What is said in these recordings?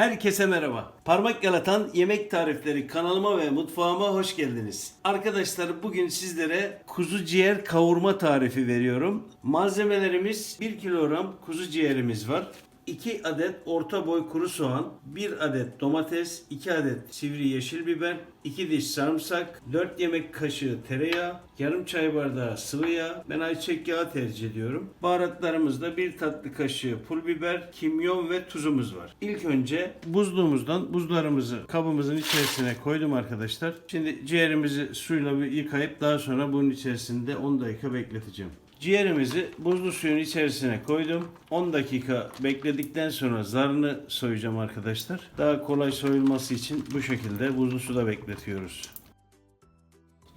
Herkese merhaba. Parmak yalatan yemek tarifleri kanalıma ve mutfağıma hoş geldiniz. Arkadaşlar bugün sizlere kuzu ciğer kavurma tarifi veriyorum. Malzemelerimiz 1 kilogram kuzu ciğerimiz var. 2 adet orta boy kuru soğan, 1 adet domates, 2 adet sivri yeşil biber, 2 diş sarımsak, 4 yemek kaşığı tereyağı, yarım çay bardağı sıvı yağ, ben ayçiçek yağı tercih ediyorum. Baharatlarımızda 1 tatlı kaşığı pul biber, kimyon ve tuzumuz var. İlk önce buzluğumuzdan buzlarımızı kabımızın içerisine koydum arkadaşlar. Şimdi ciğerimizi suyla bir yıkayıp daha sonra bunun içerisinde 10 dakika bekleteceğim. Ciğerimizi buzlu suyun içerisine koydum. 10 dakika bekledikten sonra zarını soyacağım arkadaşlar. Daha kolay soyulması için bu şekilde buzlu suda bekletiyoruz.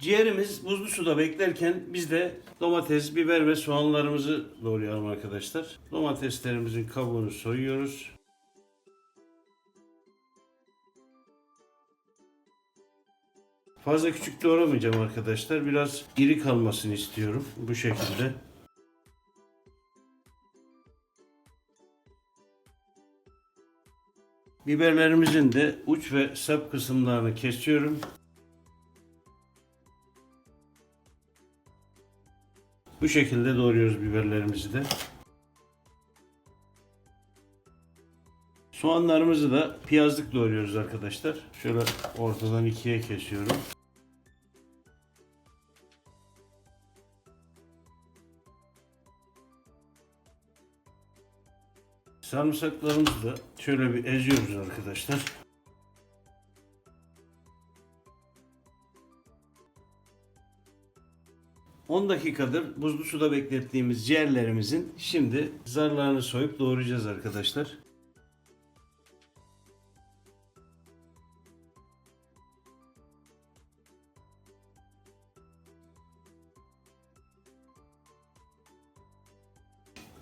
Ciğerimiz buzlu suda beklerken biz de domates, biber ve soğanlarımızı doğrayalım arkadaşlar. Domateslerimizin kabuğunu soyuyoruz. Fazla küçük doğramayacağım arkadaşlar. Biraz iri kalmasını istiyorum bu şekilde. Biberlerimizin de uç ve sap kısımlarını kesiyorum. Bu şekilde doğruyoruz biberlerimizi de. Soğanlarımızı da piyazlık doğruyoruz arkadaşlar. Şöyle ortadan ikiye kesiyorum. Sarımsaklarımızı da şöyle bir eziyoruz arkadaşlar. ...10 dakikadır buzlu suda beklettiğimiz ciğerlerimizin... ...şimdi zarlarını soyup doğrayacağız arkadaşlar.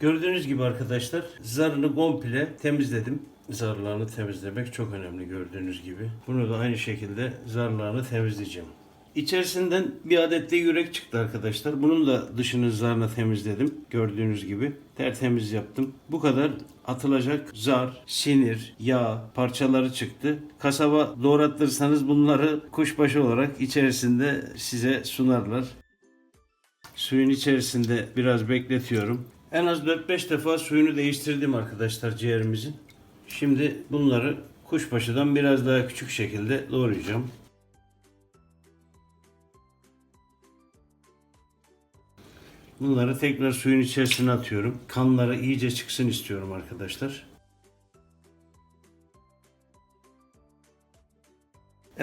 Gördüğünüz gibi arkadaşlar zarını komple temizledim. Zarlarını temizlemek çok önemli gördüğünüz gibi. Bunu da aynı şekilde zarlarını temizleyeceğim. İçerisinden bir adet de yürek çıktı arkadaşlar. Bunun da dışını zarla temizledim. Gördüğünüz gibi tertemiz yaptım. Bu kadar atılacak zar, sinir, yağ parçaları çıktı. Kasaba doğrattırsanız bunları kuşbaşı olarak içerisinde size sunarlar. Suyun içerisinde biraz bekletiyorum. En az 4-5 defa suyunu değiştirdim arkadaşlar ciğerimizin. Şimdi bunları kuşbaşıdan biraz daha küçük şekilde doğrayacağım. Bunları tekrar suyun içerisine atıyorum. Kanları iyice çıksın istiyorum arkadaşlar.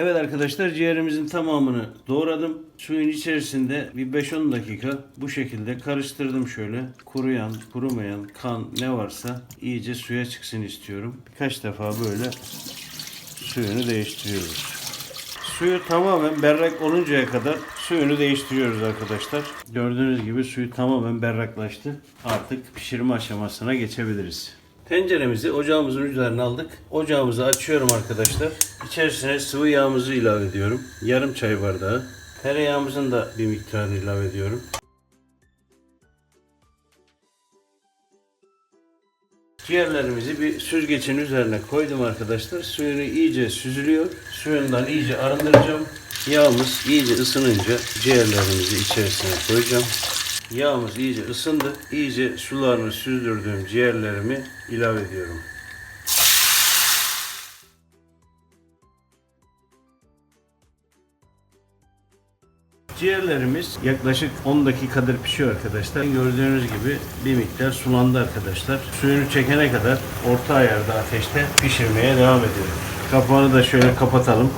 Evet arkadaşlar ciğerimizin tamamını doğradım. Suyun içerisinde bir 5-10 dakika bu şekilde karıştırdım şöyle. Kuruyan, kurumayan kan ne varsa iyice suya çıksın istiyorum. Birkaç defa böyle suyunu değiştiriyoruz. Suyu tamamen berrak oluncaya kadar suyunu değiştiriyoruz arkadaşlar. Gördüğünüz gibi suyu tamamen berraklaştı. Artık pişirme aşamasına geçebiliriz. Tenceremizi ocağımızın üzerine aldık. Ocağımızı açıyorum arkadaşlar. İçerisine sıvı yağımızı ilave ediyorum. Yarım çay bardağı. Tereyağımızın da bir miktarını ilave ediyorum. Ciğerlerimizi bir süzgecin üzerine koydum arkadaşlar. Suyunu iyice süzülüyor. Suyundan iyice arındıracağım. Yağımız iyice ısınınca ciğerlerimizi içerisine koyacağım. Yağımız iyice ısındı. İyice sularını süzdürdüğüm ciğerlerimi ilave ediyorum. Ciğerlerimiz yaklaşık 10 dakikadır pişiyor arkadaşlar. Gördüğünüz gibi bir miktar sulandı arkadaşlar. Suyunu çekene kadar orta ayarda ateşte pişirmeye devam ediyoruz. Kapağını da şöyle kapatalım.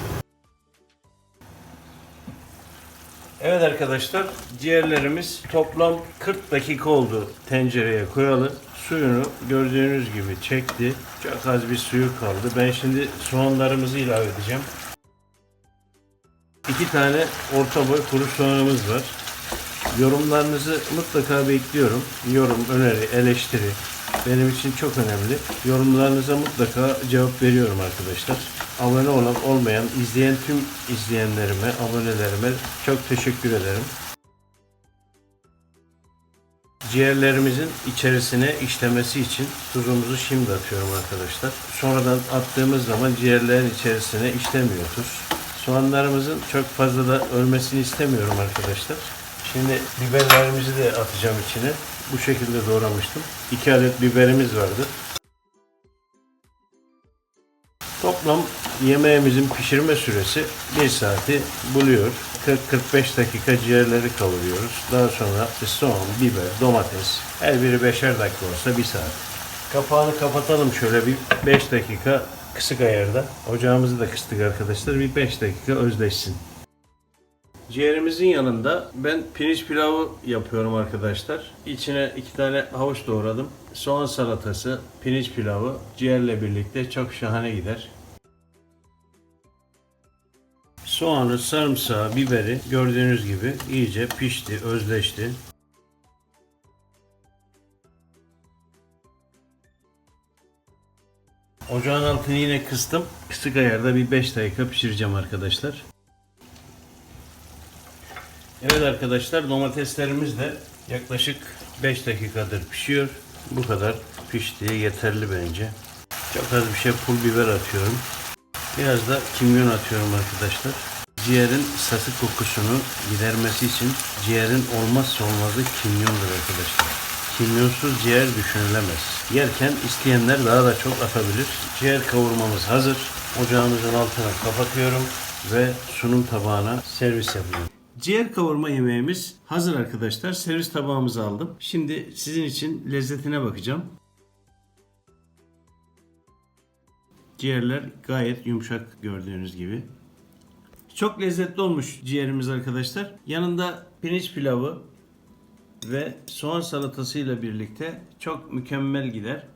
Evet arkadaşlar ciğerlerimiz toplam 40 dakika oldu tencereye koyalı. Suyunu gördüğünüz gibi çekti. Çok az bir suyu kaldı. Ben şimdi soğanlarımızı ilave edeceğim. İki tane orta boy kuru soğanımız var. Yorumlarınızı mutlaka bekliyorum. Yorum, öneri, eleştiri benim için çok önemli. Yorumlarınıza mutlaka cevap veriyorum arkadaşlar. Abone olan olmayan, izleyen tüm izleyenlerime, abonelerime çok teşekkür ederim. Ciğerlerimizin içerisine işlemesi için tuzumuzu şimdi atıyorum arkadaşlar. Sonradan attığımız zaman ciğerlerin içerisine işlemiyor tuz. Soğanlarımızın çok fazla da ölmesini istemiyorum arkadaşlar. Şimdi biberlerimizi de atacağım içine. Bu şekilde doğramıştım. 2 adet biberimiz vardı. Toplam yemeğimizin pişirme süresi 1 saati buluyor. 40-45 dakika ciğerleri kavuruyoruz. Daha sonra soğan, biber, domates her biri 5'er dakika olsa 1 saat. Kapağını kapatalım şöyle bir 5 dakika kısık ayarda. Ocağımızı da kıstık arkadaşlar. Bir 5 dakika özleşsin. Ciğerimizin yanında ben pirinç pilavı yapıyorum arkadaşlar. İçine iki tane havuç doğradım. Soğan salatası, pirinç pilavı ciğerle birlikte çok şahane gider. Soğanı, sarımsağı, biberi gördüğünüz gibi iyice pişti, özleşti. Ocağın altını yine kıstım. Kısık ayarda bir 5 dakika pişireceğim arkadaşlar. Evet arkadaşlar domateslerimiz de yaklaşık 5 dakikadır pişiyor. Bu kadar piştiği yeterli bence. Çok az bir şey pul biber atıyorum. Biraz da kimyon atıyorum arkadaşlar. Ciğerin sası kokusunu gidermesi için ciğerin olmazsa olmazı kimyondur arkadaşlar. Kimyonsuz ciğer düşünülemez. Yerken isteyenler daha da çok atabilir. Ciğer kavurmamız hazır. Ocağımızın altını kapatıyorum ve sunum tabağına servis yapıyorum. Ciğer kavurma yemeğimiz hazır arkadaşlar. Servis tabağımızı aldım. Şimdi sizin için lezzetine bakacağım. Ciğerler gayet yumuşak gördüğünüz gibi. Çok lezzetli olmuş ciğerimiz arkadaşlar. Yanında pirinç pilavı ve soğan salatasıyla birlikte çok mükemmel gider.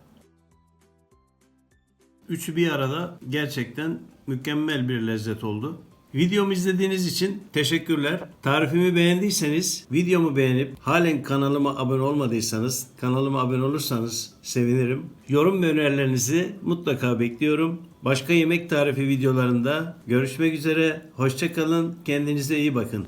Üçü bir arada gerçekten mükemmel bir lezzet oldu. Videomu izlediğiniz için teşekkürler. Tarifimi beğendiyseniz videomu beğenip halen kanalıma abone olmadıysanız kanalıma abone olursanız sevinirim. Yorum ve önerilerinizi mutlaka bekliyorum. Başka yemek tarifi videolarında görüşmek üzere. Hoşçakalın. Kendinize iyi bakın.